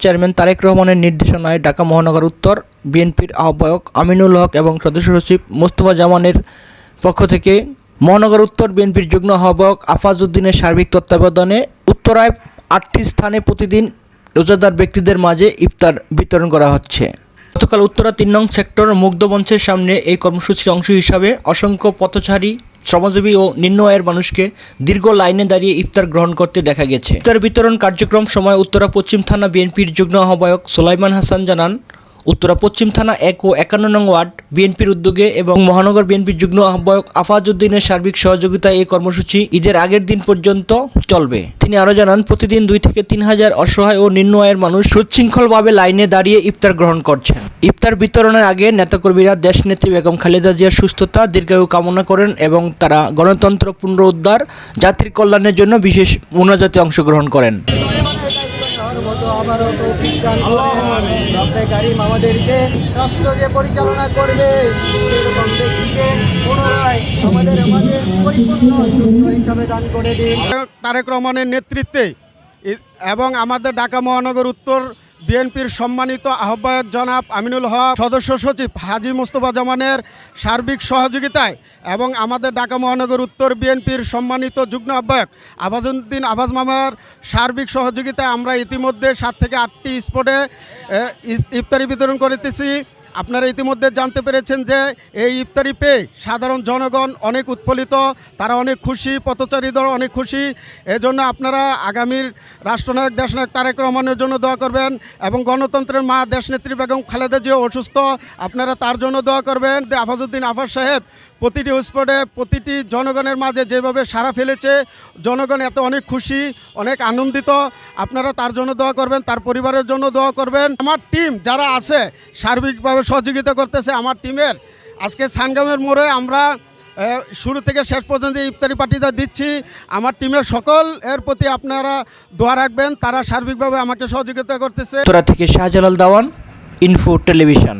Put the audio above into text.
Chairman Tarique রহমানের নির্দেশনায় ঢাকা মহানগর উত্তর, বিএনপির আহ্বায়ক আমিনুল হক এবং সদস্য সচিব মোস্তফা জামানের পক্ষ থেকে মহানগর উত্তর, বিএনপির যুগ্ম আহ্বায়ক আফাজউদ্দিনের সার্বিক তত্ত্বাবধানে উত্তরায় আটটি স্থানে প্রতিদিন রোজাদার ব্যক্তিদের মাঝে ইফতার বিতরণ করা হচ্ছে। গতকাল উত্তরা তিন নং সেক্টর মুগ্ধ মঞ্চের সামনে এই কর্মসূচির অংশ হিসাবে অসংখ্য পথচারী শ্রমজীবী ও নিম্ন আয়ের মানুষকে দীর্ঘ লাইনে দাঁড়িয়ে ইফতার গ্রহণ করতে দেখা গেছে। ইফতার বিতরণ কার্যক্রম সময় উত্তরা পশ্চিম থানা বিএনপির যুগ্ম আহ্বায়ক সোলাইমান হাসান জানান উত্তরা পশ্চিম থানা এক ও একান্ন নং ওয়ার্ড, বিএনপির উদ্যোগে এবং মহানগর বিএনপির যুগ্ম আহ্বায়ক আফাজউদ্দিনের সার্বিক সহযোগিতায় এই কর্মসূচি ঈদের আগের দিন পর্যন্ত চলবে। তিনি আরও জানান, প্রতিদিন দুই থেকে তিন হাজার অসহায় ও নিম্ন আয়ের মানুষ সুশৃঙ্খলভাবে লাইনে দাঁড়িয়ে ইফতার গ্রহণ করছেন। ইফতার বিতরণের আগে নেতাকর্মীরা দেশনেত্রী বেগম খালেদা জিয়ার সুস্থতা, দীর্ঘায়ু কামনা করেন এবং তারা গণতন্ত্র পুনরুদ্ধার, জাতির কল্যাণের জন্য বিশেষ মোনাজাতে অংশগ্রহণ করেন। রব্বে কারিম আমাদেরকে রাষ্ট্র যে পরিচালনা করবে, সেরকম ব্যক্তিকে পুনরায় আমাদের মাঝে পরিপূর্ণ সুস্থ হিসাবে দান করে দিন। তারেক রহমানের নেতৃত্বে এবং আমাদের ঢাকা মহানগর উত্তর বিএনপির সম্মানিত আহ্বায়ক জনাব আমিনুল হক, সদস্য সচিব হাজি মোস্তফা জামানের সার্বিক সহযোগিতায় এবং আমাদের ঢাকা মহানগর উত্তর বিএনপির সম্মানিত যুগ্ম আহ্বায়ক আবাজউদ্দিন আবাজ মামার সার্বিক সহযোগিতায় আমরা ইতিমধ্যে সাত থেকে আটটি স্পটে ইফতারি বিতরণ করিতেছি। আপনারা ইতিমধ্যে জানতে পেরেছেন যে এই ইফতারি পেয়ে সাধারণ জনগণ অনেক উৎফুল্লিত, তারা অনেক খুশি পথচারীদের অনেক খুশি। এজন্য আপনারা আগামীর রাষ্ট্রনায়ক, দেশনায়ক তারেক রহমানের জন্য দোয়া করবেন এবং গণতন্ত্রের মা দেশনেত্রী বেগম খালেদা জিয়া অসুস্থ, আপনারা তার জন্য দোয়া করবেন। আফাজুদ্দিন আফাজ সাহেব প্রতিটি স্পটে প্রতিটি জনগণের মাঝে যেভাবে সাড়া ফেলেছে, জনগণ এত অনেক খুশি, অনেক আনন্দিত। আপনারা তার জন্য দোয়া করবেন, তার পরিবারের জন্য দোয়া করবেন। আমার টিম যারা আছে, সার্বিকভাবে সহযোগিতা করতেছে, আমার টিমের আজকে সানগামের মোড়ে আমরা শুরু থেকে শেষ পর্যন্ত ইফতারি পার্টিটা দিচ্ছি। আমার টিমের সকল এর প্রতি আপনারা দোয়া রাখবেন, তারা সার্বিকভাবে আমাকে সহযোগিতা করতেছে। থেকে শাহজালাল দাওয়ান ইনফো টেলিভিশন